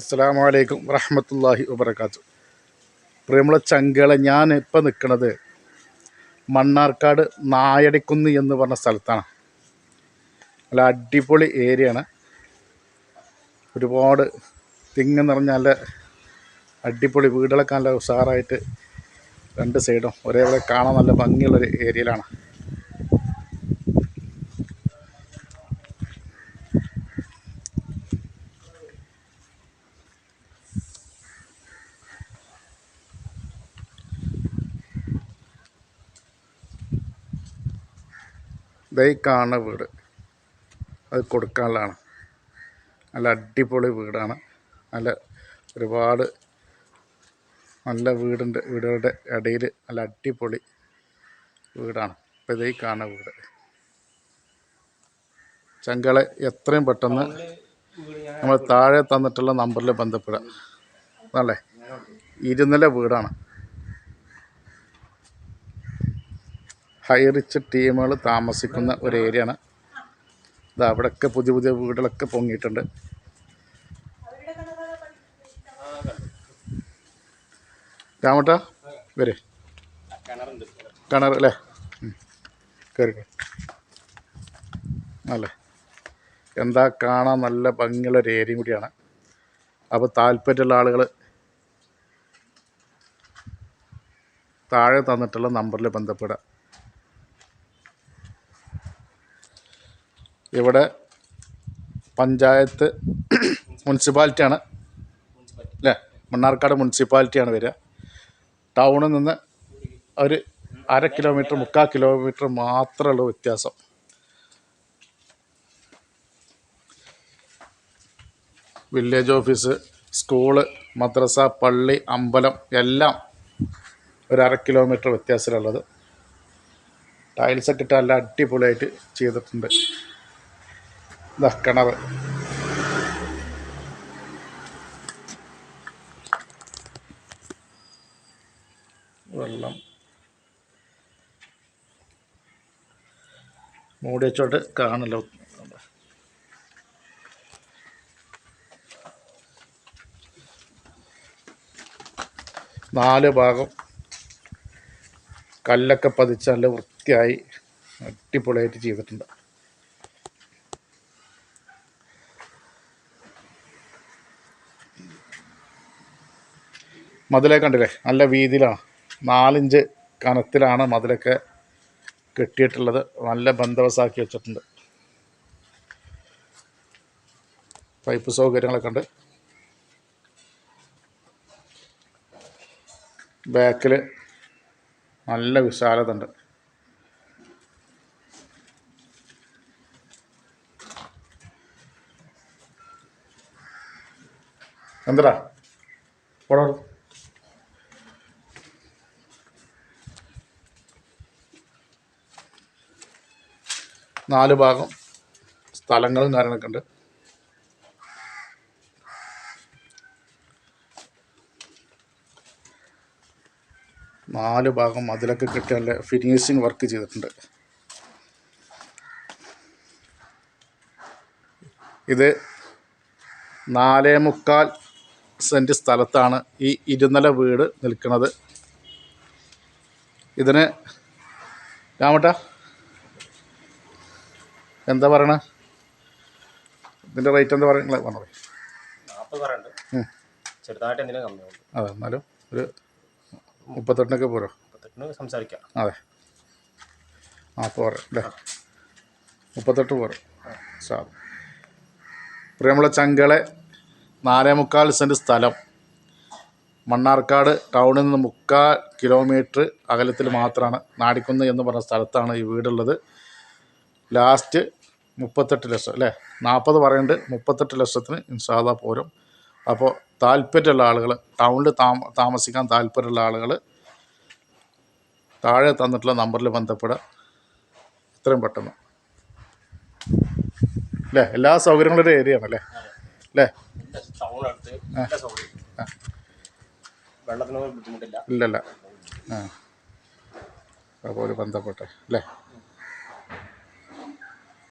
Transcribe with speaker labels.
Speaker 1: അസ്സാം വലൈക്കും വറഹമത്തല്ലാഹി വബർക്കാത്തു പ്രിയമുള്ള ചങ്കളെ ഞാൻ ഇപ്പം നിൽക്കുന്നത് മണ്ണാർക്കാട് നായടിക്കുന്ന് എന്ന് പറഞ്ഞ സ്ഥലത്താണ്. നല്ല അടിപൊളി ഏരിയയാണ്. ഒരുപാട് തിങ്ങ് നിറഞ്ഞ നല്ല അടിപൊളി വീടുകളൊക്കെ നല്ല ഉഷാറായിട്ട് രണ്ട് സൈഡും ഒരേപോലെ കാണാൻ നല്ല ഭംഗിയുള്ളൊരു ഏരിയയിലാണ്. ദൈ കാണുന്ന വീട്. അത് കൊടുക്കാനുള്ളതാണ്. നല്ല അടിപൊളി വീടാണ്. നല്ല ഒരുപാട് നല്ല വീടിന്റെ വീടുകളുടെ ഇടയിൽ നല്ല അടിപൊളി വീടാണ്. ഇപ്പോൾ ഇതായി കാണുന്ന വീട്. ചങ്കളെ എത്രയും പെട്ടെന്ന് നമ്മൾ താഴെ തന്നിട്ടുള്ള നമ്പറിൽ ബന്ധപ്പെടാം അതല്ലേ? ഇരുനില വീടാണ്. ഹൈ റിച്ച് ടീമുകൾ താമസിക്കുന്ന ഒരു ഏരിയയാണ്. ഇത് അവിടെയൊക്കെ പുതിയ പുതിയ വീടുകളൊക്കെ പൊങ്ങിയിട്ടുണ്ട്. രാമട്ട വരെ. കിണർ അല്ലേ? കയറി അല്ലേ? എന്താ കാണാൻ നല്ല ഭംഗിയുള്ള ഒരു ഏരിയയും കൂടിയാണ്. അപ്പോൾ താല്പര്യമുള്ള ആളുകൾ താഴെ തന്നിട്ടുള്ള നമ്പറിൽ ബന്ധപ്പെടുക. ഇവിടെ പഞ്ചായത്ത് മുനിസിപ്പാലിറ്റിയാണ്. അല്ലേ? മണ്ണാർക്കാട് മുനിസിപ്പാലിറ്റിയാണ് വരിക. ടൗണിൽ നിന്ന് ഒരു അര കിലോമീറ്റർ മുക്കാൽ കിലോമീറ്റർ മാത്രമുള്ള വ്യത്യാസം. വില്ലേജ് ഓഫീസ് സ്കൂൾ മദ്രസ പള്ളി അമ്പലം എല്ലാം ഒരു അര കിലോമീറ്റർ വ്യത്യാസത്തിലുള്ളത്. ടൈൽസൊക്കെ ഇട്ട് നല്ല അടിപൊളിയായിട്ട് ചെയ്തിട്ടുണ്ട്. ഇതാ കിണർ വെള്ളം. മൂടി വെച്ചോട്ട് കാണലോ നാല് ഭാഗം കല്ലൊക്കെ പതിച്ച് നല്ല വൃത്തിയായി അടിപൊളിയായിട്ട് ചെയ്തിട്ടുണ്ട്. മതിലൊക്കെ കണ്ടില്ലേ? നല്ല വീതിയിലാണ് നാലിഞ്ച് കനത്തിലാണ് മതിലൊക്കെ കെട്ടിയിട്ടുള്ളത്. നല്ല ബന്ധവസാക്കി വെച്ചിട്ടുണ്ട്. പൈപ്പ് സൗകര്യങ്ങളൊക്കെ ഉണ്ട്. ബാക്കിൽ നല്ല വിശാലത ഉണ്ട് എന്തടാ? പോടാ. നാല് ഭാഗം സ്ഥലങ്ങളും കാര്യങ്ങളൊക്കെ ഉണ്ട്. നാല് ഭാഗം അതിലൊക്കെ കിട്ടിയ നല്ല ഫിനിഷിങ് വർക്ക് ചെയ്തിട്ടുണ്ട്. ഇത് നാലേ മുക്കാൽ സെന്റ് സ്ഥലത്താണ് ഈ ഇരുനില വീട് നിൽക്കുന്നത്. ഇതിന് രാമട്ട എന്താ പറയണ? ഇതിന്റെ റേറ്റ് എന്താ പറയുക പറഞ്ഞു പറഞ്ഞത്
Speaker 2: നാൽപ്പത്
Speaker 1: അതെ എന്നാലും ഒരു മുപ്പത്തെട്ടിനൊക്കെ പോരോ?
Speaker 2: സംസാരിക്കാം.
Speaker 1: അതെ. ആ പറയാം അല്ലേ മുപ്പത്തെട്ട് പോരെ. സാർ. പ്രിയമുള്ള ചങ്കളെ നാലേ മുക്കാൽ സെന്റ് സ്ഥലം. മണ്ണാർക്കാട് ടൗണിൽ നിന്ന് മുക്കാൽ കിലോമീറ്റർ അകലത്തിൽ മാത്രമാണ് നാടിക്കുന്ന് എന്ന് പറഞ്ഞ സ്ഥലത്താണ് ഈ വീടുള്ളത്. ലാസ്റ്റ് മുപ്പത്തെട്ട് ലക്ഷം അല്ലേ? നാൽപ്പത് പറയുന്നുണ്ട് മുപ്പത്തെട്ട് ലക്ഷത്തിന് ഇൻഷാല്ല പോരും. അപ്പോൾ താല്പര്യമുള്ള ആളുകൾ ടൗണിൽ താമ താമസിക്കാൻ താല്പര്യമുള്ള ആളുകൾ താഴെ തന്നിട്ടുള്ള നമ്പറിൽ ബന്ധപ്പെടുക. എത്രയും പെട്ടെന്ന്. അല്ലേ? എല്ലാ സൗകര്യങ്ങളുടെ ഏരിയ ആണല്ലേ? അല്ലേ? ഇല്ലല്ല. ആ. അപ്പോൾ ഒരു ബന്ധപ്പെട്ടെ. അല്ലേ?